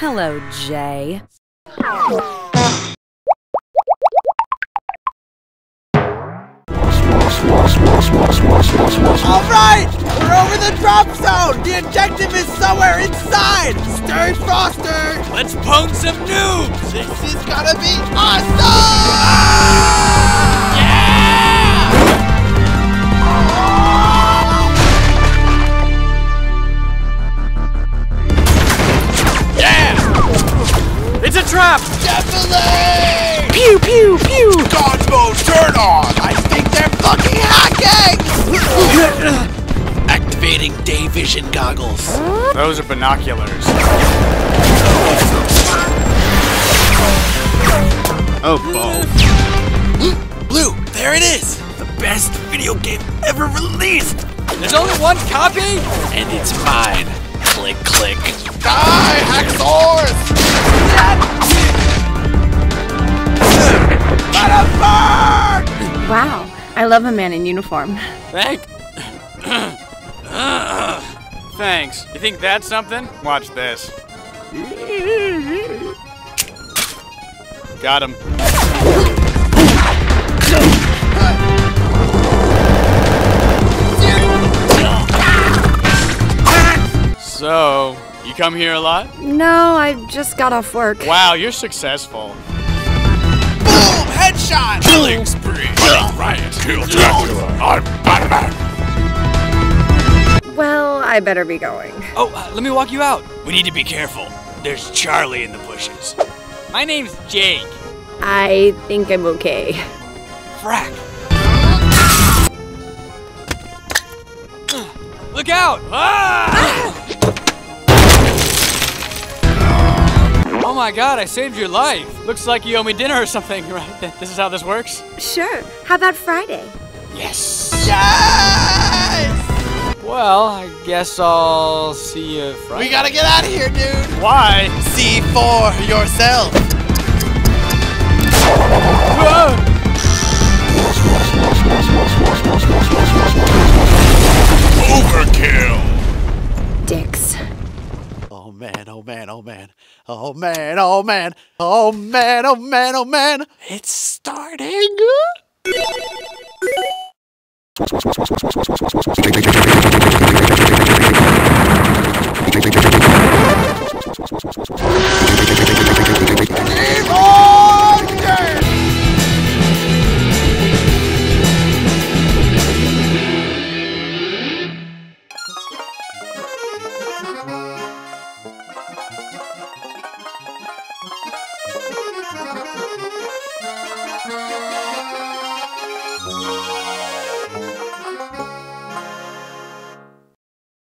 Hello, Jay. All right, we're over the drop zone. The objective is somewhere inside. Sturry Froster. Let's pwn some noobs! This is gonna be awesome. Yeah! Trap! Definitely. Pew pew pew! Dodge mode, turn on. I think they're fucking hacking. Activating day vision goggles. Those are binoculars. Oh, Bo. Blue, there it is. The best video game ever released. There's only one copy? And it's mine. Click, click. Die, Haxors! Love a man in uniform. Thank. Thanks. You think that's something? Watch this. Got him. So, you come here a lot? No, I just got off work. Wow, you're successful. Boom! Headshot! Killing spree! Riot! Kill Dracula! I'm Batman! Well, I better be going. Oh, uh, let me walk you out. We need to be careful. There's Charlie in the bushes. My name's Jake. I think I'm okay. Frack. Look out! Ah! My god, I saved your life. Looks like you owe me dinner or something, right? This is how this works? Sure. How about Friday? Yes! Yes! Well, I guess I'll see you Friday. We gotta get out of here, dude! Why? See for yourself! Ah! Oh man, oh man, oh man. Oh man, oh man. Oh man, oh man. It's starting.